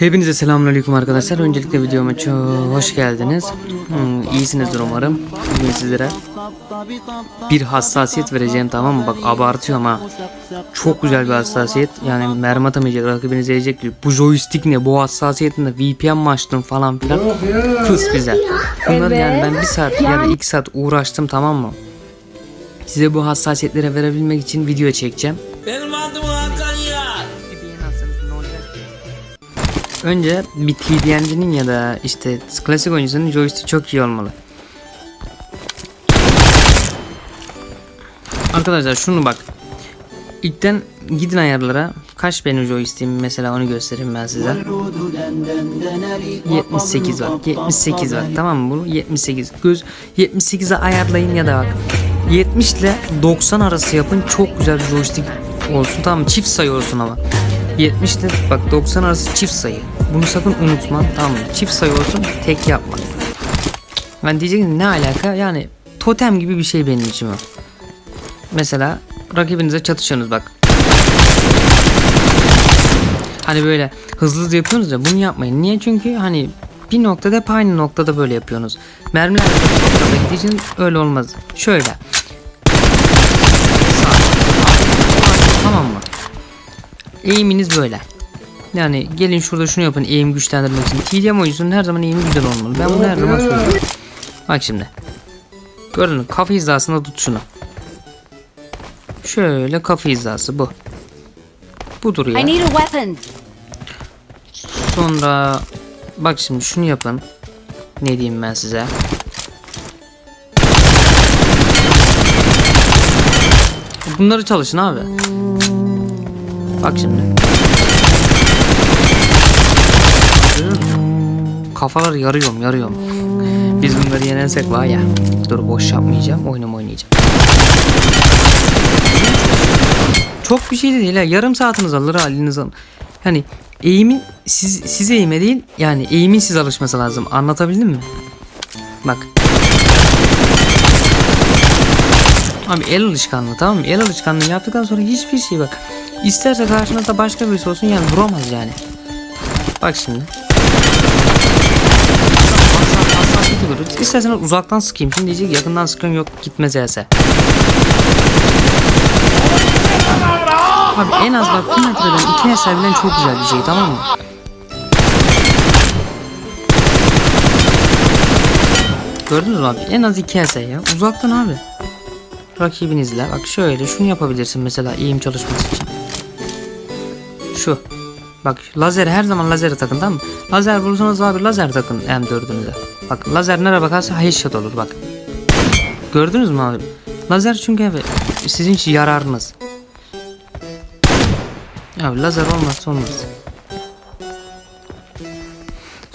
Hepinize selamünaleyküm arkadaşlar. Öncelikle videoma çok hoş geldiniz. Hmm, iyisinizdir umarım. Bugün sizlere bir hassasiyet vereceğim tamam mı? Bak abartıyorum ha. Çok güzel bir hassasiyet. Yani mermi atamayacak, rakibiniz yiyecek gibi. Bu joystick ne? Bu hassasiyetinde VPN mi açtın falan filan. Fıs bize. Bunları yani ben bir saat ya da iki saat uğraştım tamam mı? Size bu hassasiyetlere verebilmek için video çekeceğim. Benim adım Hakan ya. Önce bir TDM'cinin ya da işte klasik oyuncusunun joystick çok iyi olmalı. Arkadaşlar şunu bak. İlkten gidin ayarlara. Kaç benim joystick'im mesela onu göstereyim ben size. 78 var. 78 var. Tamam mı bunu? 78. Göz 78'e ayarlayın ya da bak. 70 ile 90 arası yapın. Çok güzel bir joystick olsun. Tamam mı? Çift sayı olsun ama. 70 ile bak 90 arası çift sayı. Bunu sakın unutma. Tamam mı? Çift sayı olsun. Tek yapma. Ben diyecektim ne alaka? Yani totem gibi bir şey benim için o. Mesela rakibinize çatışıyorsunuz bak. Hani böyle hızlı hızlı yapıyorsunuz ya bunu yapmayın. Niye? Çünkü hani bir noktada hep aynı noktada böyle yapıyorsunuz. Mermiler de gittiği öyle olmaz. Şöyle. Eğiminiz böyle. Yani gelin şurada şunu yapın eğim güçlendirmek için. TDM oyuncusunun her zaman eğimi güzel olmalı. Ben bunu her zaman söylüyorum. Bak şimdi. Gördün mü? Kafa hizasında tut şunu. Şöyle kafa hizası bu. I need a weapon. Sonra bak şimdi şunu yapın. Ne diyeyim ben size? Bunları çalışın abi. Bak şimdi. Kafalar yarıyorum yarıyorum. Biz bunları yenersek var ya. Dur boş yapmayacağım. Oyunumu oynayacağım. Çok bir şey de değil ha. Yarım saatiniz alır haliniz alır. Yani eğimin siz, siz eğime değil yani eğimin siz alışması lazım. Anlatabildim mi? Bak. Abi el alışkanlığı tamam mı? El alışkanlığı yaptıktan sonra hiçbir şey bak. İsterse karşınızda başka birisi olsun yani vuramaz yani. Bak şimdi. İsterseniz uzaktan sıkayım. Şimdi diyecek yakından sıkıyorum yok gitmez else. Abi en az bak bir metreden iki metre bilen çok güzel bir şey tamam mı? Gördünüz mü abi? En az iki ese ya. Uzaktan abi. Rakibinizle. Bak şöyle şunu yapabilirsin mesela eğim çalışması için. Şu. Bak lazer her zaman lazere takın tamam mı? Lazer bulursanız abi lazer takın M4'ünüze. Bak lazer nereye bakarsa headshot olur bak. Gördünüz mü abi? Lazer çünkü abi sizin için yararınız. Abi lazer olmazsa olmaz.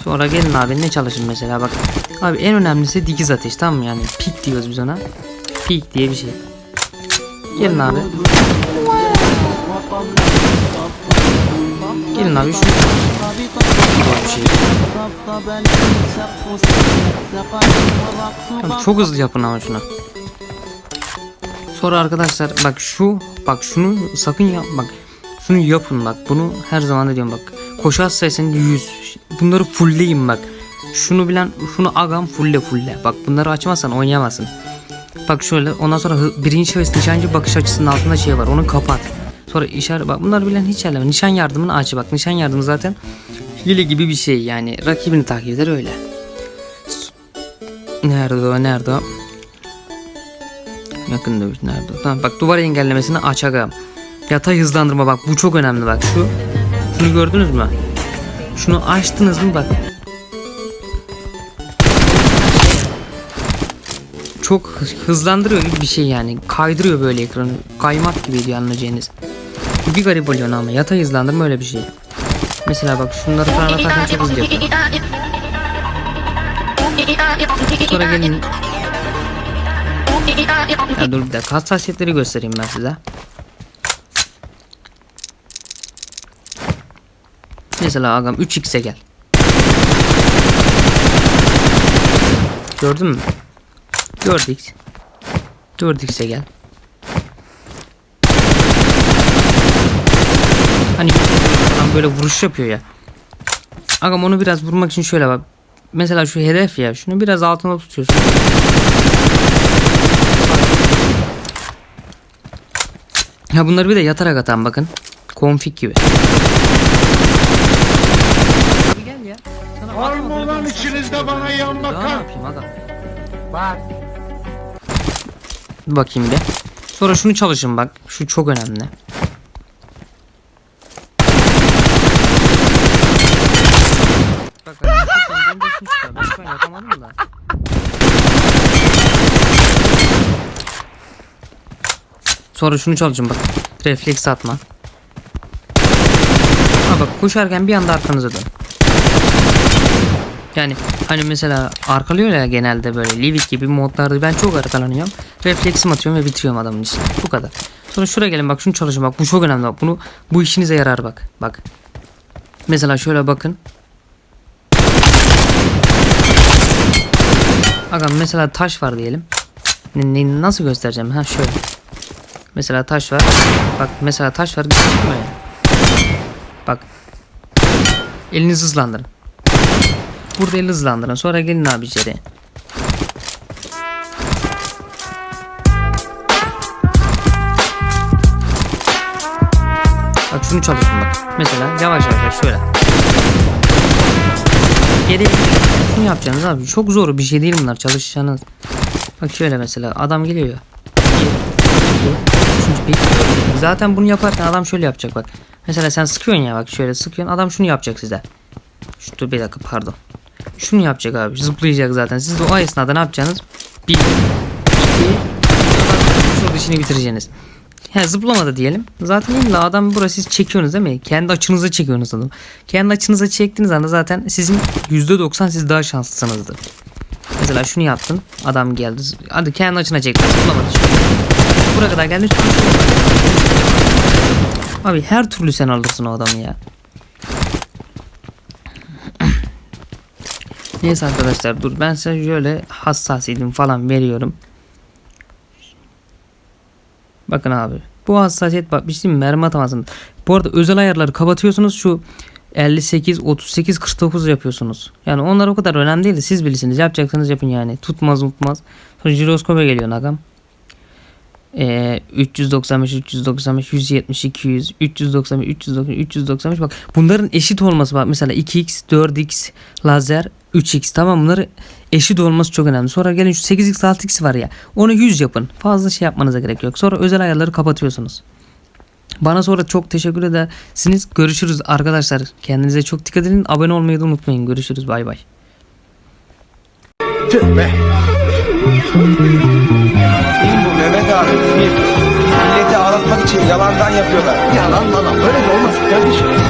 Sonra gelin abi ne çalışın mesela bak. Abi en önemlisi dikiz ateş tamam mı yani pik diyoruz biz ona. Pik diye bir şey. Gelin abi. Gelin abi şu. Abi çok hızlı yapın ama şunu. Sonra arkadaşlar bak şu bak şunu sakın yap bak şunu yapın bak bunu her zaman diyorum bak. Koşu at sayısını 100 bunları fullleyin bak. Şunu bilen şunu agam fulle fulle. Bak bunları açmazsan oynayamazsın. Bak şöyle ondan sonra birinci şahıs nişancı bakış açısının altında şey var onu kapat sonra işaret bak bunları bilen hiç elleme nişan yardımını aç bak nişan yardımı zaten hile gibi bir şey yani rakibini takip eder öyle nerede o nerede o Yakın dövüş nerede? Tamam bak duvar engellemesini açacağım. Yatay hızlandırma bak bu çok önemli bak şu. Şunu gördünüz mü? Şunu açtınız mı bak. Çok hı- hızlandırıyor gibi bir şey yani. Kaydırıyor böyle ekranı. Kaymak gibi diyor anlayacağınız. Bir garip oluyor ama yatay hızlandırma öyle bir şey. Mesela bak şunları falan atarken çok hızlı yapıyor. Sonra gelin ya dur bir dakika hassasiyetleri göstereyim ben size. Mesela agam 3x'e gel. Gördün mü? 4x. 4x'e gel. Hani falan böyle vuruş yapıyor ya. Agam onu biraz vurmak için şöyle bak. Mesela şu hedef ya. Şunu biraz altına tutuyorsun. Ha bunları bir de yatarak atan bakın. Konfig gibi. Abi gel ya. Sana Var mı dur, lan dur. içinizde bana yan Daha ne bakan? yapayım agam? Var. Bir bakayım bir. Sonra şunu çalışın bak. Şu çok önemli. Bak abi, şuradan döndürsün çıkar. Ben şu an yapamadım da. Sonra şunu çalışın bak. Refleks atma. Ha bak koşarken bir anda arkanıza dön. Yani hani mesela arkalıyor ya genelde böyle Livik gibi modlarda ben çok arkalanıyorum. Refleksim atıyorum ve bitiriyorum adamın işini. Bu kadar. Sonra şuraya gelin bak şunu çalışın bak bu çok önemli bak bunu bu işinize yarar bak. Bak. Mesela şöyle bakın. Bakın mesela taş var diyelim. Ne, ne- nasıl göstereceğim? Ha şöyle. Mesela taş var. Bak mesela taş var. Ya. Bak. Elinizi hızlandırın. Burada el hızlandırın. Sonra gelin abi içeri. Bak şunu çalışın bak. Mesela yavaş yavaş şöyle. Geri şunu yapacaksınız abi. Çok zor bir şey değil bunlar çalışacağınız. Bak şöyle mesela adam geliyor ya. Bir, iki, üçüncü, bir. Zaten bunu yaparken adam şöyle yapacak bak. Mesela sen sıkıyorsun ya bak şöyle sıkıyorsun adam şunu yapacak size. Şu dur bir dakika pardon. Şunu yapacak abi. Zıplayacak zaten. Siz de o esnada ne yapacaksınız? Bir, iki, şurada işini bitireceksiniz. He zıplamadı diyelim. Zaten illa adam burası siz çekiyorsunuz değil mi? Kendi açınıza çekiyorsunuz adam. Kendi açınıza çektiğiniz anda zaten sizin %90 siz daha şanslısınızdır. Mesela şunu yaptın. Adam geldi. Hadi kendi açına çektin. Zıplamadı. Buraya kadar geldi. Abi her türlü sen alırsın o adamı ya. Neyse arkadaşlar dur ben size şöyle hassasiyetim falan veriyorum. Bakın abi bu hassasiyet bak mi? mermi atamazsınız. Bu arada özel ayarları kapatıyorsunuz şu 58 38 49 yapıyorsunuz. Yani onlar o kadar önemli değil de siz bilirsiniz. Yapacaksanız yapın yani. Tutmaz tutmaz. Sonra jiroskopa geliyor agam. Ee, 395 395 170 200 395 395 395 bak bunların eşit olması bak mesela 2x 4x lazer 3x tamam bunları eşit olması çok önemli. Sonra gelin şu 8x 6x var ya onu 100 yapın. Fazla şey yapmanıza gerek yok. Sonra özel ayarları kapatıyorsunuz. Bana sonra çok teşekkür edersiniz. Görüşürüz arkadaşlar. Kendinize çok dikkat edin. Abone olmayı da unutmayın. Görüşürüz. Bay bay. Tüh. Abi? Kim? Milleti ağlatmak için yalandan yapıyorlar. Yalan lan böyle de olmaz kardeşim.